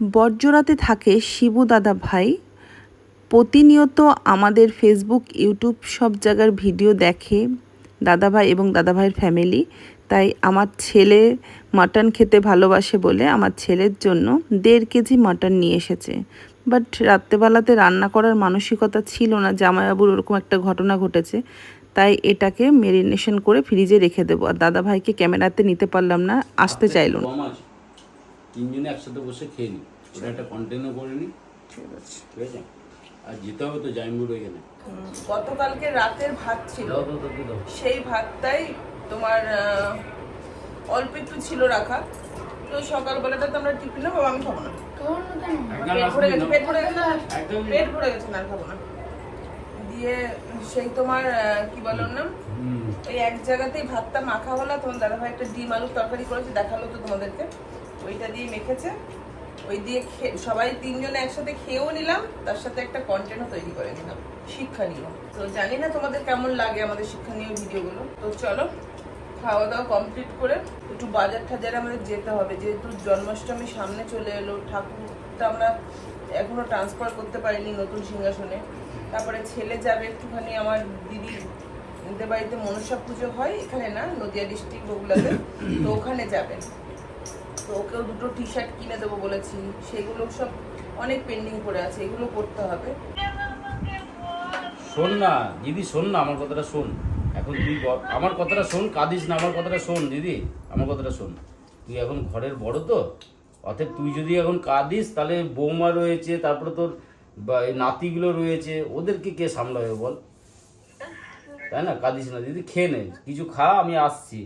বটজোড়াতে থাকে শিবু দাদা ভাই। প্রতিনিয়ত আমাদের ফেসবুক ইউটিউব সব জায়গার ভিডিও দেখে দাদা ভাই এবং দাদা ভাইয়ের ফ্যামিলি তাই আমার ছেলে মাটন খেতে ভালোবাসে বলে আমার ছেলের জন্য দেড় কেজি মাটন নিয়ে এসেছে। বাট রাত্রেবেলাতে রান্না করার মানসিকতা ছিল না জামাইবাবুর ওরকম একটা ঘটনা ঘটেছে। তাই এটাকে মেরিনেশন করে ফ্রিজে রেখে দেবো। আর দাদা ভাইকে ক্যামেরাতে নিতে পারলাম না আসতে চাইল না। তিনজনে একসাথে বসে খেয়ে নি। ওটা একটা কন্টেনার করে নি। ঠিক আছে। ঠিক আছে? আর যেতে হবে তো জাইমুর ওইখানে। গতকালকে রাতের ভাত ছিল। সেই ভাতটাই তোমার অল্প একটু ছিল রাখা। তো সকালবেলাটা তো আমরা টিফিন নেব আমি খাব না। পেট ভরে গেছে পেট ভরে গেছে পেট ভরে গেছে না আর খাব না। দিয়ে সেই তোমার আহ, কি বলো না হুম। ওই এক জায়গাতেই ভাতটা মাখা হলো তোমার দাদা ভাই একটা ডিম আলুর তরকারি করেছে দেখাল তো তোমাদেরকে। ওইটা দিয়ে মেখেছে। ওই দিয়ে সবাই তিনজনে একসাথে খেয়েও নিলাম, তার সাথে একটা কন্টেন্টও তৈরি করে নিলাম, শিক্ষা শিক্ষণীয় তো জানি না তোমাদের কেমন লাগে আমাদের শিক্ষণীয় ভিডিওগুলো তো চলো খাওয়া দাওয়া কমপ্লিট করে একটু বাজার টাজারে আমাদের যেতে হবে। যেহেতু জন্মাষ্টমী সামনে চলে এলো, ঠাকুরটা আমরা এখনও ট্রান্সফার করতে পারিনি নতুন সিংহাসনে। তারপরে ছেলে যাবে একটুখানি, আমার দিদি বাড়িতে মনসা পুজো হয় এখানে না, নদিয়া ডিস্ট্রিক্ট বগুলাতে তো ওখানে যাবেন। তো ওকেও দুটো টি শার্ট কিনে দেবো বলেছি। সেগুলো সব অনেক পেন্ডিং পড়ে আছে, এগুলো করতে হবে। শোন না, দিদি শোন না, আমার কথাটা শোন। এখন তুই আমার কথাটা শোন, কাঁদিস না, আমার কথাটা শোন, দিদি। আমার কথাটা শোন। তুই এখন ঘরের বড় তো? অতএব তুই যদি এখন কাঁদিস, তাহলে বৌমা রয়েছে, তারপরে তোর নাতিগুলো রয়েছে, ওদেরকে কে সামলাবে বল? তাই না? কাঁদিস না, দিদি, খেয়ে নে। কিছু খা, আমি আসছি।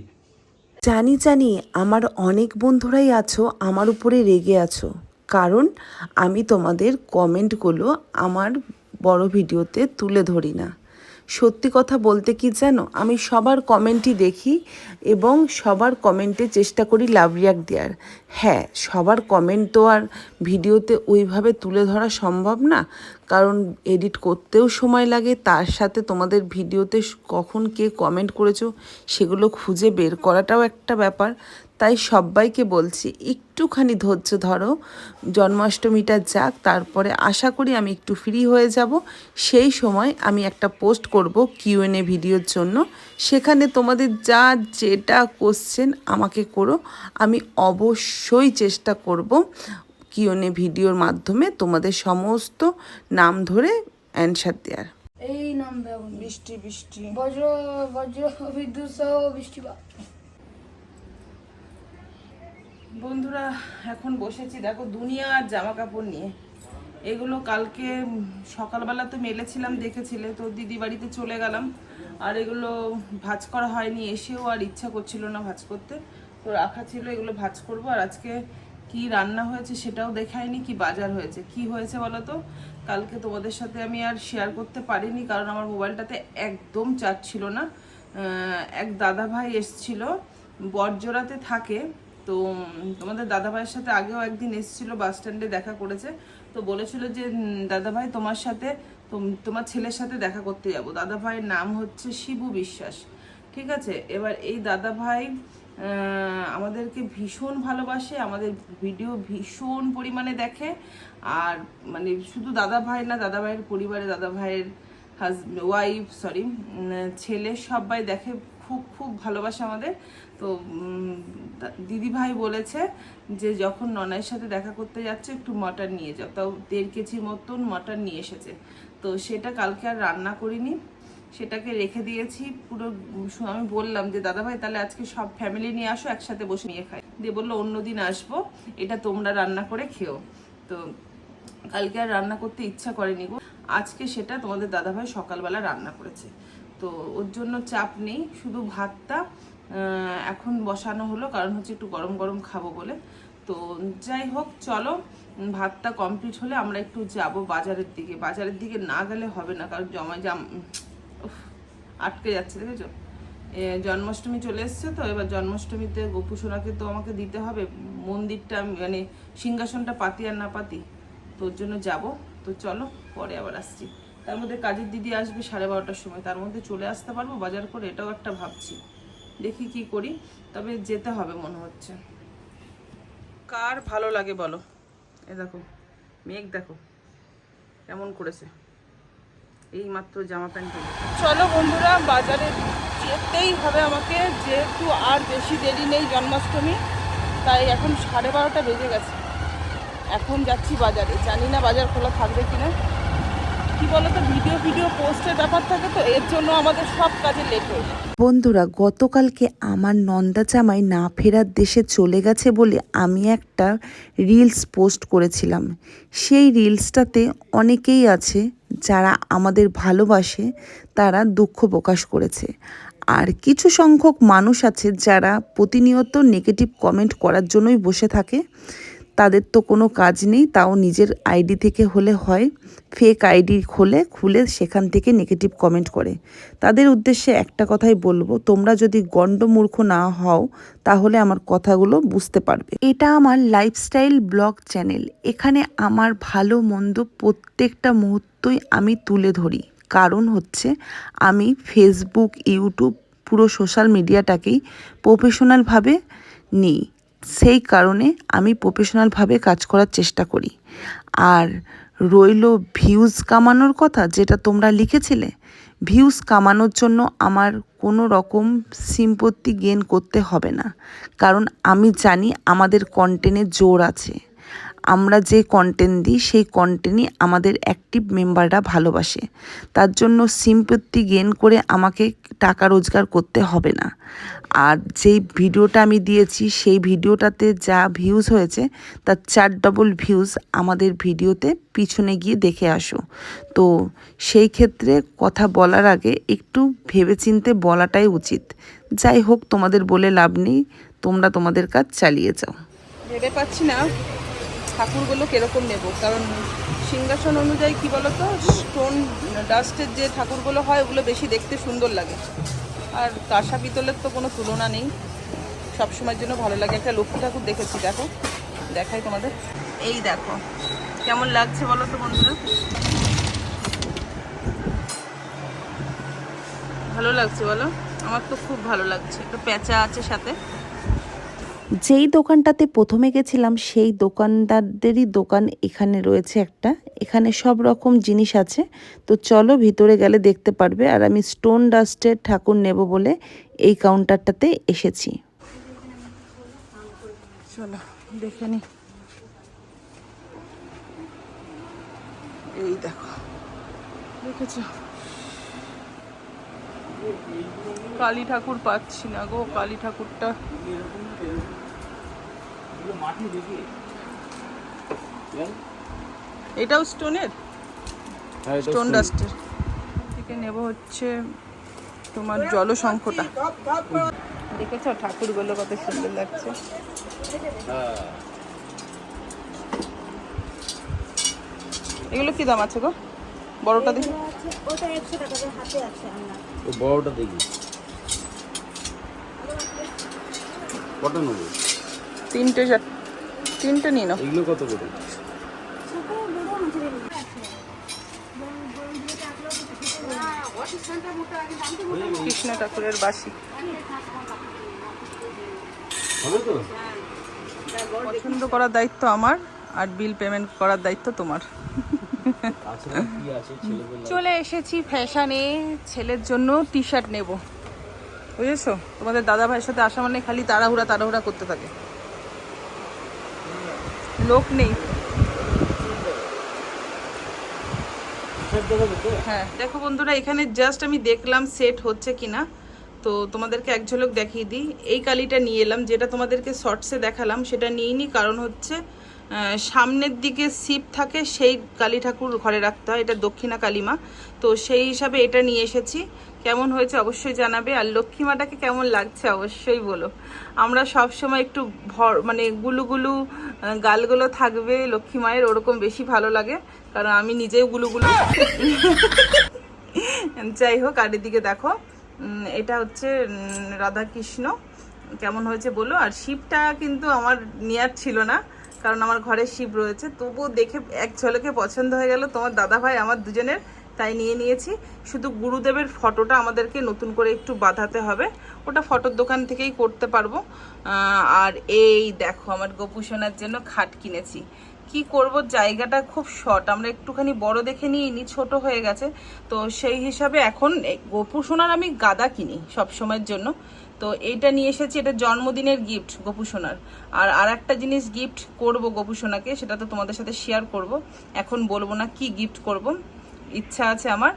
জানি জানি আমার অনেক বন্ধুরাই আছো, আমার উপরে রেগে আছো। কারণ আমি তোমাদের কমেন্টগুলো আমার বড় ভিডিওতে তুলে ধরি না। সত্যি কথা বলতে কি জানো? আমি সবার কমেন্টই দেখি এবং সবার কমেন্টে চেষ্টা করি লাভ রিয়াক্ট দেওয়ার হ্যাঁ সবার কমেন্ট তো আর ভিডিওতে ওইভাবে তুলে ধরা সম্ভব না। কারণ এডিট করতেও সময় লাগে, তার সাথে তোমাদের ভিডিওতে কখন কে কমেন্ট করেছ সেগুলো খুঁজে বের করাটাও একটা ব্যাপার। তাই সবাইকে বলছি একটুখানি ধৈর্য ধরো। জন্মাষ্টমীটা যাক তারপরে আশা করি আমি একটু ফ্রি হয়ে যাব। সেই সময় আমি একটা পোস্ট করব কিউএনএ ভিডিওর জন্য। সেখানে তোমাদের যা যেটা কোশ্চেন আমাকে করো। আমি অবশ্যই চেষ্টা করব কিউএনএ ভিডিওর মাধ্যমে তোমাদের সমস্ত নাম ধরে অ্যান্সার দেওয়ার এই এখন বৃষ্টি বৃষ্টি। বজ্র বজ্র বিদ্যুৎ সহ বৃষ্টিপাত। বন্ধুরা, এখন বসেছি, দেখো দুনিয়ার জামা কাপড় নিয়ে। এগুলো কালকে সকালবেলা তো মেলেছিলাম, দেখেছিলে, তো দিদি বাড়িতে চলে গেলাম। আর এগুলো ভাজ করা হয়নি, এসেও আর ইচ্ছা করছিল না ভাজ করতে। তো রাখা ছিল, এগুলো ভাজ করব। আর আজকে কি রান্না হয়েছে সেটাও দেখায়নি, কি বাজার হয়েছে, কি হয়েছে বলো তো? কালকে তোমাদের সাথে আমি আর শেয়ার করতে পারিনি, কারণ আমার মোবাইলটাতে একদম চার্জ ছিল না। এক দাদা ভাই এসছিল, বটজোড়াতে থাকে। তো তোমাদের দাদাভাইয়ের সাথে আগেও একদিন এসেছিল, বাস স্ট্যান্ডে দেখা করেছে। তো বলেছিল যে দাদাভাই তোমার সাথে, তোম- তোমার ছেলের সাথে দেখা করতে যাব। দাদাভাইয়ের নাম হচ্ছে শিবু বিশ্বাস। ঠিক আছে? এবার এই দাদাভাই আমাদেরকে ভীষণ ভালোবাসে, আমাদের ভিডিও ভীষণ পরিমাণে দেখে। আর মানে শুধু দাদা ভাই না দাদা ভাইয়ের পরিবারে দাদা ভাইয়ের হাজ ওয়াইফ সরি ছেলে সবাই দেখে, খুব খুব ভালোবাসে আমাদের। তো দিদি ভাই বলেছে যে যখন ননাইয়ের সাথে দেখা করতে যাচ্ছে, একটু মটন নিয়ে যাও। তাও দেড় কেজি মতন মটন নিয়ে এসেছে। তো সেটা কালকে আর রান্না করিনি। সেটাকে রেখে দিয়েছি। পুরো আমি বললাম যে দাদা ভাই তাহলে আজকে সব ফ্যামিলি নিয়ে আসো, একসাথে বসে নিয়ে খাই। দিয়ে বলল অন্যদিন আসব। এটা তোমরা রান্না করে খেও। তো কালকে আর রান্না করতে ইচ্ছা করেনি গো। আজকে সেটা তোমাদের দাদাভাই সকালবেলা রান্না করেছে। তো ওর জন্য চাপ নেই। শুধু ভাতটা এখন বসানো হলো, কারণ হচ্ছে একটু গরম গরম খাব বলে। তো যাই হোক, চলো ভাতটা কমপ্লিট হলে আমরা একটু যাব বাজারের দিকে। বাজারের দিকে না গেলে হবে না, কারণ জমা জাম আটকে যাচ্ছে, দেখেছ? জন্মাষ্টমী চলে এসছে তো, এবার জন্মাষ্টমীতে গোপু সোনাকে তো আমাকে দিতে হবে। মন্দিরটা মানে সিংহাসনটা পাতি আর না পাতি তোর জন্য যাব। তো চলো, পরে আবার আসছি। তার মধ্যে কাজের দিদি আসবে সাড়ে বারোটার সময়, তার মধ্যে চলে আসতে পারব বাজার করে, এটাও একটা ভাবছি। দেখি কি করি, তবে যেতে হবে মনে হচ্ছে। কার ভালো লাগে বলো? এ দেখো, মেঘ দেখো, কেমন করেছে। এই মাত্র জামা প্যান্ট চলো বন্ধুরা, বাজারে যেতেই হবে আমাকে, যেহেতু আর বেশি দেরি নেই জন্মাষ্টমী, তাই এখন সাড়ে বারোটা বেজে গেছে। এখন যাচ্ছি বাজারে। জানি না বাজার খোলা থাকবে কিনা। কি বলতো, ভিডিও ভিডিও পোস্টের ব্যাপার থাকে তো, এর জন্য আমাদের সব কাজে লেট হয়ে বন্ধুরা, গতকালকে আমার নন্দা জামাই না ফেরার দেশে চলে গেছে বলে আমি একটা রিলস পোস্ট করেছিলাম। সেই রিলসটাতে অনেকেই আছে যারা আমাদের ভালোবাসে, তারা দুঃখ প্রকাশ করেছে। আর কিছু সংখ্যক মানুষ আছে যারা প্রতিনিয়ত নেগেটিভ কমেন্ট করার জন্যই বসে থাকে। তাদের তো কোনো কাজ নেই, তাও নিজের আইডি থেকে হলে হয়। ফেক আইডি খোলে, খুলে সেখান থেকে নেগেটিভ কমেন্ট করে। তাদের উদ্দেশ্যে একটা কথাই বলব, তোমরা যদি গণ্ডমূর্খ না হও, তাহলে আমার কথাগুলো বুঝতে পারবে। এটা আমার লাইফস্টাইল ব্লগ চ্যানেল এখানে আমার ভালো মন্দ প্রত্যেকটা মুহূর্তই আমি তুলে ধরি। কারণ হচ্ছে, আমি ফেসবুক ইউটিউব পুরো সোশ্যাল মিডিয়াটাকেই প্রফেশনালভাবে নিই। সেই কারণে আমি প্রফেশনালভাবে কাজ করার চেষ্টা করি। আর রইল ভিউজ কামানোর কথা যেটা তোমরা লিখেছিলে ভিউজ কামানোর জন্য আমার কোনো রকম সিম্পত্তি গেন করতে হবে না। কারণ আমি জানি আমাদের কন্টেন্টে জোর আছে। আমরা যে কন্টেন্ট দিই, সেই কন্টেন্টই আমাদের অ্যাক্টিভ মেম্বাররা ভালোবাসে। তার জন্য সিম্পত্তি গেন করে আমাকে টাকা রোজগার করতে হবে না। আর যেই ভিডিওটা আমি দিয়েছি, সেই ভিডিওটাতে যা ভিউজ হয়েছে, তার চার ডবল ভিউজ আমাদের ভিডিওতে পিছনে গিয়ে দেখে আসো। তো সেই ক্ষেত্রে কথা বলার আগে একটু ভেবেচিন্তে বলাটাই উচিত। যাই হোক, তোমাদের বলে লাভ নেই, তোমরা তোমাদের কাজ চালিয়ে যাও। ভেবে পাচ্ছি না। ঠাকুরগুলো কীরকম নেব? কারণ সিংহাসন অনুযায়ী কি বলতো স্টোন ডাস্টের যে ঠাকুরগুলো হয়, ওগুলো বেশি দেখতে সুন্দর লাগে। আর কাঁসা পিতলের তো কোনো তুলনা নেই। সবসময়ের জন্য ভালো লাগে। একটা লক্ষ্মী ঠাকুর দেখেছি, দেখো। দেখাই তোমাদের। এই দেখো। কেমন লাগছে বলো তো বন্ধুরা? ভালো লাগছে বলো? আমার তো খুব ভালো লাগছে। একটা প্যাঁচা আছে সাথে। যেই দোকানটাতে প্রথমে গেছিলাম, সেই দোকানদারদেরই দোকান এখানে রয়েছে একটা। এখানে সব রকম জিনিস আছে। তো চলো ভিতরে গেলে দেখতে পারবে। আর আমি স্টোন ডাস্টের ঠাকুর নেব বলে এই কাউন্টারটাতে এসেছি। চলো কালী ঠাকুর পাচ্ছি না গো, কালী ঠাকুরটা। এটাও স্টোনের? স্টোন ডাস্টের। থেকে নেব হচ্ছে তোমার জল জলশঙ্খটা দেখেছ ঠাকুরগুলো কত সুন্দর লাগছে। এগুলো কি দাম আছে গো? বড়টা দেখি। ওটা একশো টাকা করে হাতে আছে আমার ও বড়টা দেখি। কত নেব? তিনটে তিনটে নিয়ে নাও। এগুলো কত করে? কৃষ্ণ ঠাকুরের বাসি। পছন্দ করার দায়িত্ব আমার আর বিল পেমেন্ট করার দায়িত্ব তোমার। ছেলেদের চলে এসেছি ফ্যাশনে ছেলের জন্য টি শার্ট নেব। বুঝেছ? তোমাদের দাদা ভাইয়ের সাথে আসা মানে খালি তাড়াহুড়া তাড়াহুড়া করতে থাকে। লোক নেই। হ্যাঁ দেখো বন্ধুরা, এখানে জাস্ট আমি দেখলাম সেট হচ্ছে কিনা। তো তোমাদেরকে এক ঝলক দেখিয়ে দিই। এই কালিটা নিয়ে এলাম, যেটা তোমাদেরকে শর্টসে দেখালাম, সেটা নিইনি, কারণ হচ্ছে সামনের দিকে শিব থাকে, সেই কালী ঠাকুর ঘরে রাখতে হয়। এটা দক্ষিণা কালীমা। তো সেই হিসাবে এটা নিয়ে এসেছি। কেমন হয়েছে অবশ্যই জানাবে। আর লক্ষ্মী মাটাকে কেমন লাগছে অবশ্যই বলো। আমরা সব সময় একটু ভর মানে গুলুগুলু গালগুলো থাকবে লক্ষ্মী মায়ের, ওরকম বেশি ভালো লাগে। কারণ আমি নিজেও গুলুগুলু যাই হোক, আর এদিকে দেখো এটা হচ্ছে রাধাকৃষ্ণ। কেমন হয়েছে বলো। আর শিবটা কিন্তু আমার নেয়ার ছিল না। কারণ আমার ঘরে শিব রয়েছে। তবুও দেখে এক ঝলকে পছন্দ হয়ে গেল। তোমার দাদা ভাই আমার দুজনের, তাই নিয়ে নিয়েছি। শুধু গুরুদেবের ফটোটা আমাদেরকে নতুন করে একটু বাঁধাতে হবে। ওটা ফটোর দোকান থেকেই করতে পারব। আর এই দেখো আমার গোপুসোনার জন্য খাট কিনেছি। কি করব, জায়গাটা খুব শর্ট আমরা একটুখানি বড় দেখে নিয়ে নি, ছোট হয়ে গেছে। তো সেই হিসাবে এখন এই গোপু সোনার আমি গাদা কিনি সব সময়ের জন্য। তো এইটা নিয়ে এসেছি, এটা জন্মদিনের গিফট গোপু সোনার। আর আর একটা জিনিস গিফট করব গোপু সোনাকে, সেটা তো তোমাদের সাথে শেয়ার করব। এখন বলব না কি গিফট করব, ইচ্ছা আছে আমার।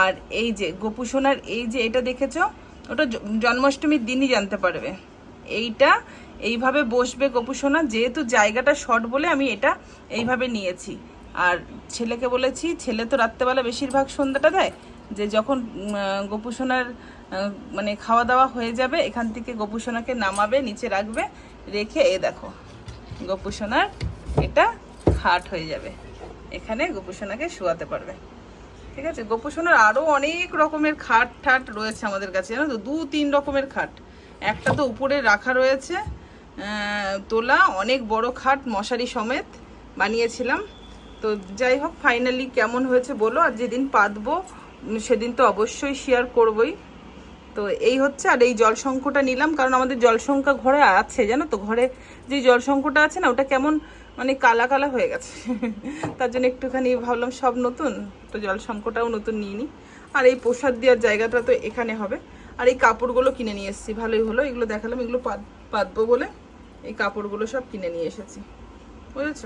আর এই যে গোপু সোনার, এই যে এটা দেখেছ, ওটা জন্মাষ্টমীর দিনই জানতে পারবে। এইটা এইভাবে বসবে গোপু সোনা যেহেতু জায়গাটা শর্ট বলে আমি এটা এইভাবে নিয়েছি। আর ছেলেকে বলেছি ছেলে তো রাত্রেবেলা বেশিরভাগ সন্ধ্যাটা দেয় যে যখন উম, আহ, গোপু সোনার আহ, মানে খাওয়া দাওয়া হয়ে যাবে এখান থেকে গোপু সোনাকে নামাবে নিচে রাখবে রেখে এ দেখো গোপু সোনার এটা খাট হয়ে যাবে। এখানে গোপু সোনাকে শোয়াতে পারবে। ঠিক আছে? গোপু সোনার আরও অনেক রকমের খাট ঠাট রয়েছে আমাদের কাছে জানো তো? দু তিন রকমের খাট। একটা তো উপরে রাখা রয়েছে তোলা, অনেক বড় খাট, মশারি সমেত বানিয়েছিলাম। তো যাই হোক ফাইনালি কেমন হয়েছে বলো? আর যেদিন পাতবো সেদিন তো অবশ্যই শেয়ার করবই। তো এই হচ্ছে, আর এই জল সংখ্যটা নিলাম, কারণ আমাদের জল সংখ্যা ঘরে আছে, জানো তো? ঘরে যে জল সংখ্যটা আছে না, ওটা কেমন মানে কালা কালা হয়ে গেছে। তার জন্য একটুখানি ভাবলাম সব নতুন, তো জল সংখ্যটাও নতুন নিয়ে নিই আর এই প্রসাদ দেওয়ার জায়গাটা তো এখানে হবে। আর এই কাপড়গুলো কিনে নিয়ে এসেছি, ভালোই হলো। এগুলো দেখালাম, এগুলো পাতবো বলে এই কাপড়গুলো সব কিনে নিয়ে এসেছি। বুঝেছ?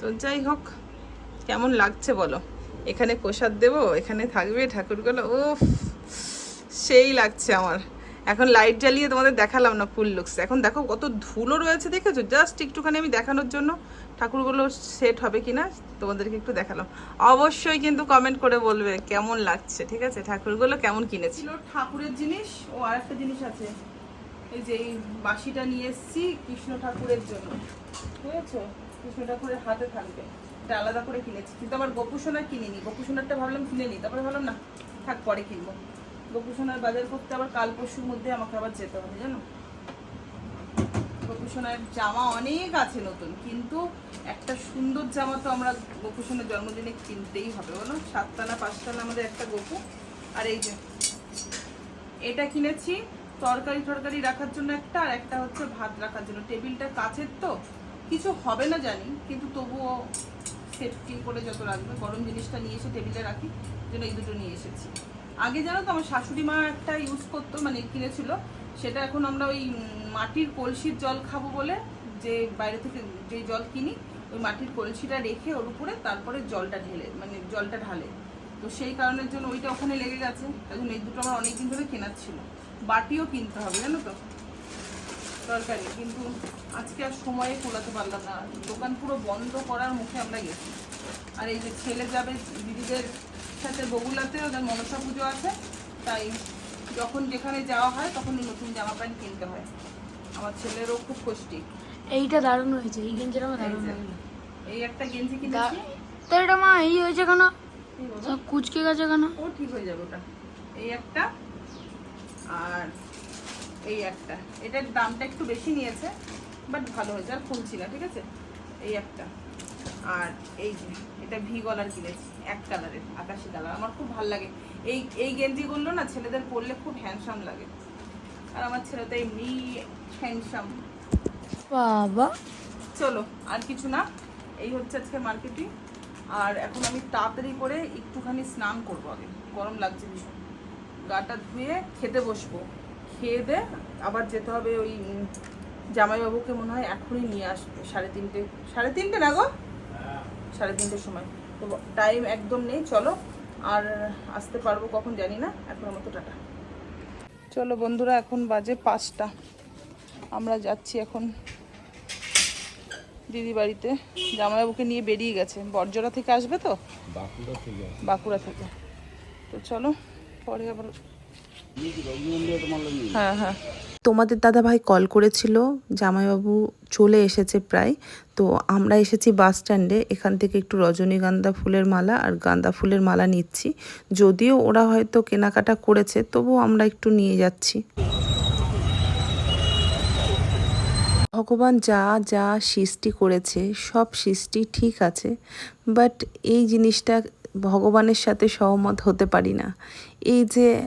তো যাই হোক, কেমন লাগছে বলো? এখানে প্রসাদ দেবো, এখানে থাকবে ঠাকুরগুলো, উফ, সেই লাগছে আমার। এখন লাইট জ্বালিয়ে তোমাদের দেখালাম না ফুল লুকস এখন দেখো কত ধুলো রয়েছে, দেখেছ? জাস্ট একটুখানি আমি দেখানোর জন্য ঠাকুরগুলো সেট হবে কিনা তোমাদেরকে একটু দেখালাম। অবশ্যই কিন্তু কমেন্ট করে বলবে কেমন লাগছে, ঠিক আছে? ঠাকুরগুলো কেমন কিনেছিল ঠাকুরের জিনিস, ও আরেকটা জিনিস আছে। এই যে এই বাঁশিটা নিয়ে এসেছি কৃষ্ণ ঠাকুরের জন্য। বুঝেছ কৃষ্ণ ঠাকুরের হাতে থাকবে। এটা আলাদা করে কিনেছি। কিন্তু আমার গোপুসোনা কিনিনি। গোপুসোনারটা ভাবলাম কিনে নিই। তারপরে ভাবলাম, না, থাক, পরে কিনবো। গোপুসোনার বাজার করতে আবার কাল পরশুর মধ্যে আমাকে আবার যেতে হবে, জানো? গোপুসোনার জামা অনেক আছে নতুন, কিন্তু একটা সুন্দর জামা তো আমরা গোপুসোনার জন্মদিনে কিনতেই হবে, বলো? সাততলা, পাঁচতলা আমাদের একটা গোপু। আর এই যে, এটা কিনেছি তরকারি টরকারি রাখার জন্য একটা, আর একটা হচ্ছে ভাত রাখার জন্য। টেবিলটা কাছের তো, কিছু হবে না জানি, কিন্তু তবুও সেফটি করে যত রাখবে, গরম জিনিসটা নিয়ে এসে টেবিলে রাখি জন্য এই দুটো নিয়ে এসেছি। আগে জানো তো, আমার শাশুড়ি মা একটা ইউজ করতো মানে কিনেছিল, সেটা এখন আমরা ওই মাটির কলসির জল খাব বলে, যে বাইরে থেকে যে জল কিনি, ওই মাটির কলসিটা রেখে ওর উপরে তারপরে জলটা ঢেলে মানে জলটা ঢালে। তো সেই কারণের জন্য ওইটা ওখানে লেগে গেছে জন্য এই দুটো আমার অনেকদিন ধরে কেনার ছিল। বাটিও কিনতে হবে জানো তো? তরকারি। কিন্তু আজকে আর সময়ে কোলাতে পারলাম না। দোকান পুরো বন্ধ করার মুখে আমরা গেছি। আর এই যে ছেলে যাবে দিদিদের সাথে বগুলাতে ওদের মনসা পুজো আছে তাই যখন যেখানে যাওয়া হয় তখন নতুন জামা প্যান্ট কিনতে হয়। আমার ছেলেরও খুব কষ্টি। এইটা দারুণ হয়েছে এই গেঞ্জিটা আমার দারুণ এই একটা গেঞ্জি কিনেছি। তো এটা মা এই হয়েছে কেন? কুচকে গেছে কেন? ও ঠিক হয়ে যাবে ওটা। এই একটা আর এই একটা। এটার দামটা একটু বেশি নিয়েছে বাট ভালো হয়েছে। আর খুলছি না ঠিক আছে? এই একটা। আর এই যে এটা ভি গলার কিনেছি এক কালারের আকাশি কালার। আমার খুব ভালো লাগে। এই এই গেঞ্জিগুলো না ছেলেদের পরলে খুব হ্যান্ডসাম লাগে। আর আমার ছেলে তো এমনি হ্যান্ডসাম বাবা। চলো আর কিছু না। এই হচ্ছে আজকে মার্কেটিং আর এখন আমি তাড়াতাড়ি করে একটুখানি স্নান করব আগে। গরম লাগছে ভীষণ। গাটা ধুয়ে খেতে বসবো। খেয়ে দে আবার যেতে হবে ওই জামাইবাবুকে মনে হয় এখনই নিয়ে আসবে সাড়ে তিনটে সাড়ে তিনটে না গো? সাড়ে তিনটের সময়। তো টাইম একদম নেই চলো। আর আসতে পারব কখন জানি না এখন মতো টাটা। চলো বন্ধুরা এখন বাজে পাঁচটা। আমরা যাচ্ছি এখন দিদি বাড়িতে। জামাইবাবুকে নিয়ে বেরিয়ে গেছে। বরজরা থেকে আসবে তো? বাঁকুড়া থেকে বাঁকুড়া থেকে। তো চলো। পরে আবার হ্যাঁ হ্যাঁ। তোমাদের দাদাভাই কল করেছিল জামাইবাবু চলে এসেছে প্রায় তো আমরা এসেছি বাস স্ট্যান্ডে এখান থেকে একটু রজনীগন্ধা ফুলের মালা আর গাঁদা ফুলের মালা নিচ্ছি। যদিও ওরা হয়তো কেনাকাটা করেছে তবু আমরা একটু নিয়ে যাচ্ছি। ভগবান যা যা সৃষ্টি করেছে সব সৃষ্টি ঠিক আছে বাট এই জিনিসটা ভগবানের সাথে সহমত হতে পারি না। এই যে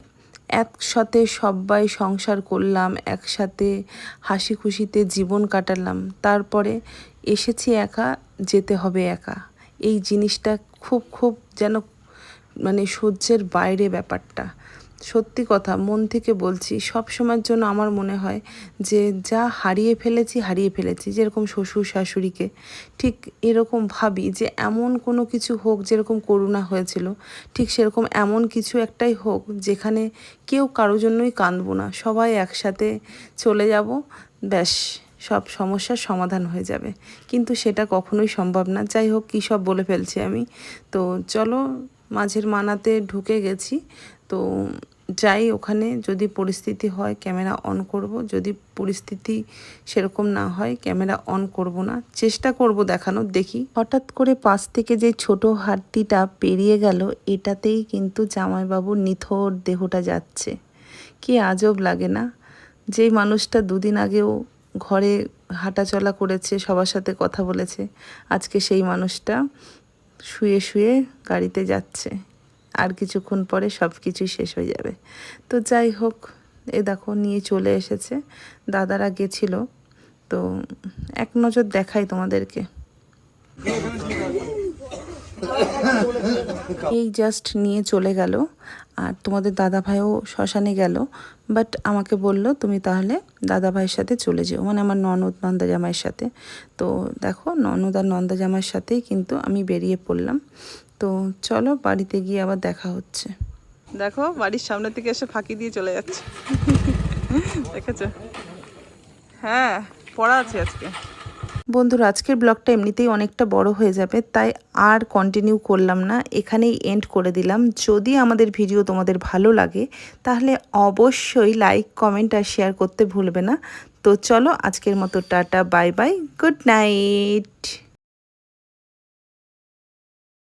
একসাথে সবাই সংসার করলাম, একসাথে হাসি খুশিতে জীবন কাটালাম, তারপরে এসেছি একা, যেতে হবে একা। এই জিনিসটা খুব খুব যেন মানে সহ্যের বাইরে ব্যাপারটা। সত্যি কথা, মন থেকে বলছি, সব সময়ের জন্য আমার মনে হয় যে যা হারিয়ে ফেলেছি হারিয়ে ফেলেছি, যেরকম শ্বশুর শাশুড়িকে, ঠিক এরকম ভাবি যে এমন কোনো কিছু হোক যেরকম করুণা হয়েছিল, ঠিক সেরকম এমন কিছু একটাই হোক যেখানে কেউ কারও জন্যই কাঁদবো না, সবাই একসাথে চলে যাব, ব্যাস, সব সমস্যার সমাধান হয়ে যাবে। কিন্তু সেটা কখনোই সম্ভব না। যাই হোক, কী সব বলে ফেলছি আমি। তো চলো, মাঝের মানাতে ঢুকে গেছি। তো যাই ওখানে, যদি পরিস্থিতি হয়, ক্যামেরা অন করব। যদি পরিস্থিতি সেরকম না হয়, ক্যামেরা অন করব না। চেষ্টা করব দেখানোর দেখি। হঠাৎ করে পাশ থেকে যে ছোট হাটটিটা পেরিয়ে গেল, এটাতেই কিন্তু জামাইবাবুর নিথর দেহটা যাচ্ছে। কি আজব লাগে না? যেই মানুষটা দুদিন আগেও ঘরে হাঁটাচলা করেছে, সবার সাথে কথা বলেছে, আজকে সেই মানুষটা শুয়ে শুয়ে গাড়িতে যাচ্ছে। আর কিছুক্ষণ পরে সব কিছুই শেষ হয়ে যাবে। তো যাই হোক, এ দেখো নিয়ে চলে এসেছে। দাদারা গেছিল। তো এক নজর দেখাই তোমাদেরকে। এই জাস্ট নিয়ে চলে গেল। আর তোমাদের দাদা ভাইও শ্মশানে গেল। বাট আমাকে বলল, তুমি তাহলে দাদা ভাইয়ের সাথে চলে যেও। মানে আমার ননদ নন্দা জামাইয়ের সাথে। তো দেখো, ননদ আর নন্দা জামাইয়ের সাথেই কিন্তু আমি বেরিয়ে পড়লাম। তো চলো বাড়িতে গিয়ে আবার দেখা হচ্ছে। দেখো বাড়ির সামনে থেকে এসে ফাঁকি দিয়ে চলে যাচ্ছে। দেখেছ? হ্যাঁ পড়া আছে আজকে। বন্ধুরা আজকের ব্লগটা এমনিতেই অনেকটা বড় হয়ে যাবে তাই আর কন্টিনিউ করলাম না। এখানেই এন্ড করে দিলাম। যদি আমাদের ভিডিও তোমাদের ভালো লাগে তাহলে অবশ্যই লাইক কমেন্ট আর শেয়ার করতে ভুলবে না। তো চলো আজকের মতো tata bye bye good night